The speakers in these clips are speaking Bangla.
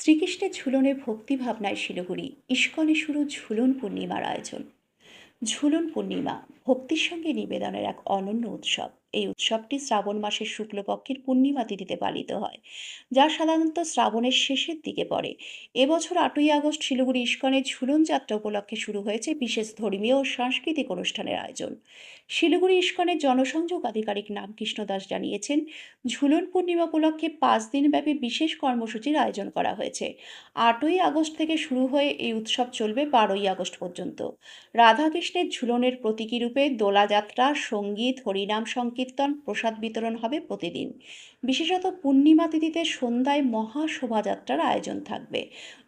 শ্রীকৃষ্ণের ঝুলনে ভক্তিভাবনায় শিলিগুড়ি ইস্কনে শুরু ঝুলন পূর্ণিমার আয়োজন। ঝুলন পূর্ণিমা, ভক্তির সঙ্গে নিবেদনের এক অনন্য উৎসব। এই উৎসবটি শ্রাবণ মাসের শুক্লপক্ষের পূর্ণিমা তিথিতে পালিত হয়, যা সাধারণত শ্রাবণের শেষের দিকে পড়ে। এবছর আটই আগস্ট শিলিগুড়ি ইস্কনের ঝুলন যাত্রা উপলক্ষে শুরু হয়েছে বিশেষ ধর্মীয় ও সাংস্কৃতিক অনুষ্ঠানের আয়োজন। শিলিগুড়ি ইস্কনের জনসংযোগ আধিকারিক নামকৃষ্ণ দাস জানিয়েছেন, ঝুলন পূর্ণিমা উপলক্ষে পাঁচ দিনব্যাপী বিশেষ কর্মসূচির আয়োজন করা হয়েছে। আটই আগস্ট থেকে শুরু হয়ে এই উৎসব চলবে বারোই আগস্ট পর্যন্ত। রাধাকৃষ্ণের ঝুলনের প্রতীকী রূপে দোলাযাত্রা, সংগীত, হরিনাম সংকীর্তন, প্রসাদ বিতরণ হবে প্রতিদিন। বিশেষত পূর্ণিমা তিথিতে সন্ধ্যায় মহা শোভাযাত্রার আয়োজন থাকবে।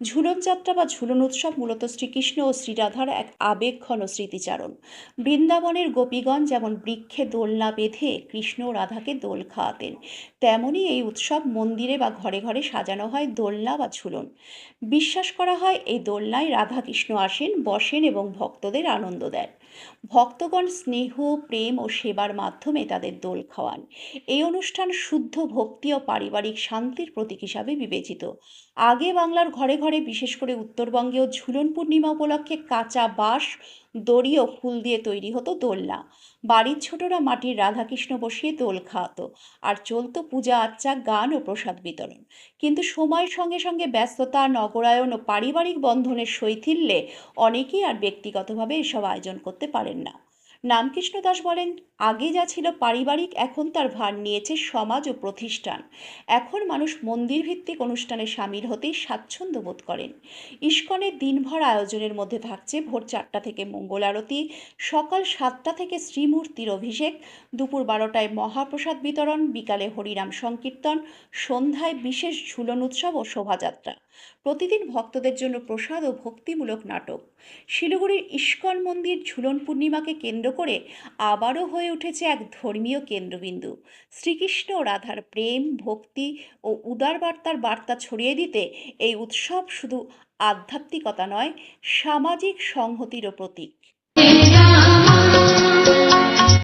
ঝুলন যাত্রা বা ঝুলন উৎসব মূলত শ্রীকৃষ্ণ ও শ্রীরাধার এক আবেগঘন স্মৃতিচারণ। বৃন্দাবনের গোপীগণ যেমন বৃক্ষে দোলনা বেঁধে কৃষ্ণ ও রাধাকে দোল খাওয়াতেন তেমনই এই উৎসব মন্দিরে বা ঘরে ঘরে সাজানো হয় দোলনা বা ঝুলন। বিশ্বাস করা হয় এই দোলনায় রাধাকৃষ্ণ আসেন, বসেন এবং ভক্তদের আনন্দ দেন। ভক্তগণ স্নেহ, প্রেম ও সেবার মাধ্যমে তাদের দোল খাওয়ান। এই অনুষ্ঠান শুদ্ধ ভক্তি ও পারিবারিক শান্তির প্রতীক হিসাবে বিবেচিত। আগে বাংলার ঘরে ঘরে, বিশেষ করে উত্তরবঙ্গেও ঝুলন পূর্ণিমা উপলক্ষে কাঁচা বাঁশ, দড়ি ও ফুল দিয়ে তৈরি হতো দোলনা। বাড়ির ছোটরা মাটির রাধাকৃষ্ণ বসিয়ে দোল খাওয়াতো আর চলতো পূজা আর্চা গান ও প্রসাদ বিতরণ। কিন্তু সময়ের সঙ্গে সঙ্গে ব্যস্ততা, নগরায়ন ও পারিবারিক বন্ধনের শৈথিল্যে অনেকেই আর ব্যক্তিগতভাবে এসব আয়োজন করতে পারেন না। নামকৃষ্ণ দাস বলেন, আগে যা ছিল পারিবারিক, এখন তার ভার নিয়েছে সমাজ ও প্রতিষ্ঠান। এখন মানুষ মন্দির ভিত্তিক অনুষ্ঠানে সামিল হতেই স্বাচ্ছন্দ্য বোধ করেন। ইস্কনের দিনভর আয়োজনের মধ্যে থাকছে ভোর চারটা থেকে মঙ্গল আরতি, সকাল সাতটা থেকে শ্রীমূর্তির অভিষেক, দুপুর বারোটায় মহাপ্রসাদ বিতরণ, বিকালে হরিনাম সংকীর্তন, সন্ধ্যায় বিশেষ ঝুলন উৎসব ও শোভাযাত্রা। প্রতিদিন ভক্তদের জন্য প্রসাদ ও ভক্তিমূলক নাটক। শিলিগুড়ির ইস্কন মন্দির ঝুলন পূর্ণিমাকে কেন্দ্র করে আবারও হয়ে উঠেছে এক ধর্মীয় কেন্দ্রবিন্দু। শ্রীকৃষ্ণ রাধার প্রেম, ভক্তি ও উদার বার্তার বার্তা ছড়িয়ে দিতে এই উৎসব শুধু আধ্যাত্মিকতা নয়, সামাজিক সংহতিরও প্রতীক।